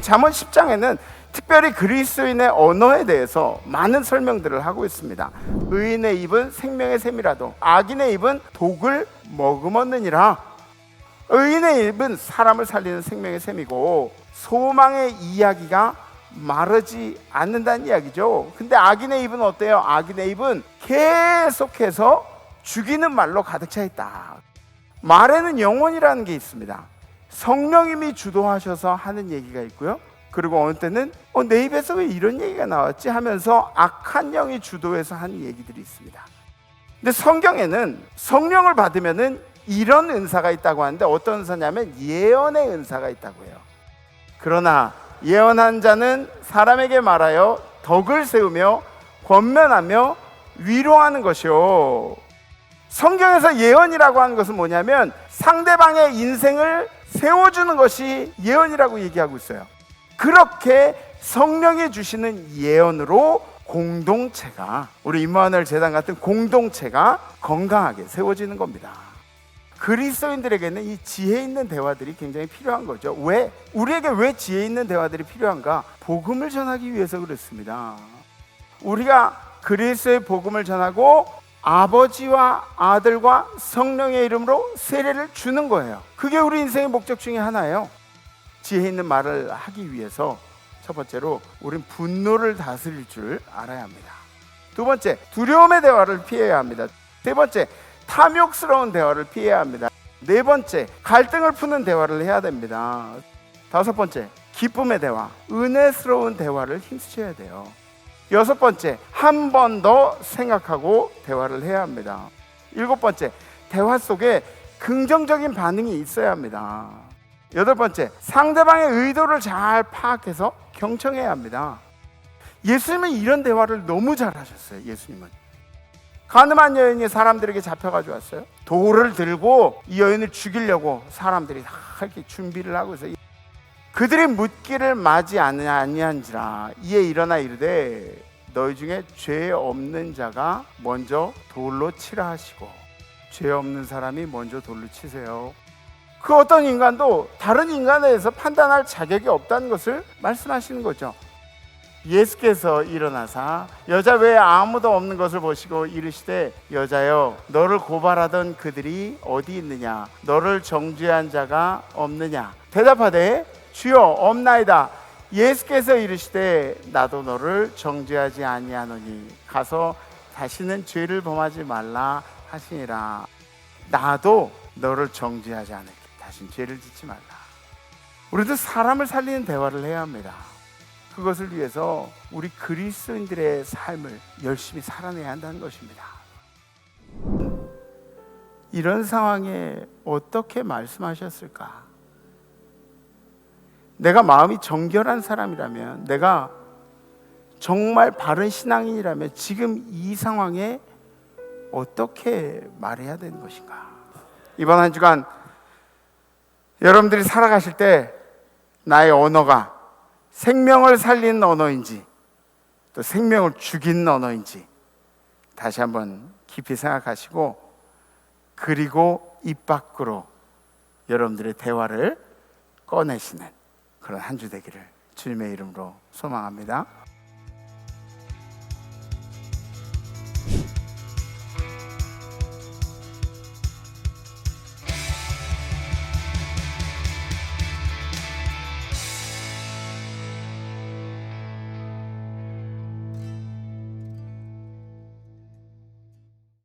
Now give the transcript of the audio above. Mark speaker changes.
Speaker 1: 잠언 10장에는 특별히 그리스도인의 언어에 대해서 많은 설명들을 하고 있습니다. 의인의 입은 생명의 샘이라도 악인의 입은 독을 머금었느니라. 의인의 입은 사람을 살리는 생명의 샘이고 소망의 이야기가 마르지 않는다는 이야기죠. 근데 악인의 입은 어때요? 악인의 입은 계속해서 죽이는 말로 가득 차 있다. 말에는 영혼이라는 게 있습니다. 성령님이 주도하셔서 하는 얘기가 있고요. 그리고 어느 때는 어, 내 입에서 왜 이런 얘기가 나왔지 하면서 악한 영이 주도해서 하는 얘기들이 있습니다. 근데 성경에는 성령을 받으면은 이런 은사가 있다고 하는데 어떤 은사냐면 예언의 은사가 있다고 해요. 그러나 예언한 자는 사람에게 말하여 덕을 세우며 권면하며 위로하는 것이요. 성경에서 예언이라고 하는 것은 뭐냐면 상대방의 인생을 세워주는 것이 예언이라고 얘기하고 있어요. 그렇게 성령이 주시는 예언으로 공동체가 우리 임마누엘 재단 같은 공동체가 건강하게 세워지는 겁니다. 그리스도인들에게는 이 지혜 있는 대화들이 굉장히 필요한 거죠. 왜? 우리에게 왜 지혜 있는 대화들이 필요한가? 복음을 전하기 위해서 그렇습니다. 우리가 그리스도의 복음을 전하고 아버지와 아들과 성령의 이름으로 세례를 주는 거예요. 그게 우리 인생의 목적 중에 하나예요. 지혜 있는 말을 하기 위해서 첫 번째로 우린 분노를 다스릴 줄 알아야 합니다. 두 번째, 두려움의 대화를 피해야 합니다. 세 번째, 탐욕스러운 대화를 피해야 합니다. 네 번째, 갈등을 푸는 대화를 해야 됩니다. 다섯 번째, 기쁨의 대화, 은혜스러운 대화를 힘쓰셔야 돼요. 여섯 번째, 한 번 더 생각하고 대화를 해야 합니다. 일곱 번째, 대화 속에 긍정적인 반응이 있어야 합니다. 여덟 번째, 상대방의 의도를 잘 파악해서 경청해야 합니다. 예수님은 이런 대화를 너무 잘하셨어요. 예수님은 가늠한 여인이 사람들에게 잡혀가지고 왔어요. 돌을 들고 이 여인을 죽이려고 사람들이 다 이렇게 준비를 하고 있어요. 그들이 묻기를 맞이 아니한지라 이에 일어나 이르되 너희 중에 죄 없는 자가 먼저 돌로 치라 하시고 죄 없는 사람이 먼저 돌로 치세요. 그 어떤 인간도 다른 인간에 대해서 판단할 자격이 없다는 것을 말씀하시는 거죠. 예수께서 일어나사 여자 외에 아무도 없는 것을 보시고 이르시되 여자여 너를 고발하던 그들이 어디 있느냐 너를 정죄한 자가 없느냐 대답하되 주여 없나이다. 예수께서 이르시되 나도 너를 정죄하지 아니하노니 가서 다시는 죄를 범하지 말라 하시니라. 나도 너를 정죄하지 않을게. 다신 죄를 짓지 말라. 우리도 사람을 살리는 대화를 해야 합니다. 그것을 위해서 우리 그리스도인들의 삶을 열심히 살아내야 한다는 것입니다. 이런 상황에 어떻게 말씀하셨을까? 내가 마음이 정결한 사람이라면, 내가 정말 바른 신앙인이라면 지금 이 상황에 어떻게 말해야 되는 것인가? 이번 한 주간 여러분들이 살아가실 때 나의 언어가 생명을 살리는 언어인지 또 생명을 죽이는 언어인지 다시 한번 깊이 생각하시고 그리고 입 밖으로 여러분들의 대화를 꺼내시는 그런 한 주 되기를 주님의 이름으로 소망합니다.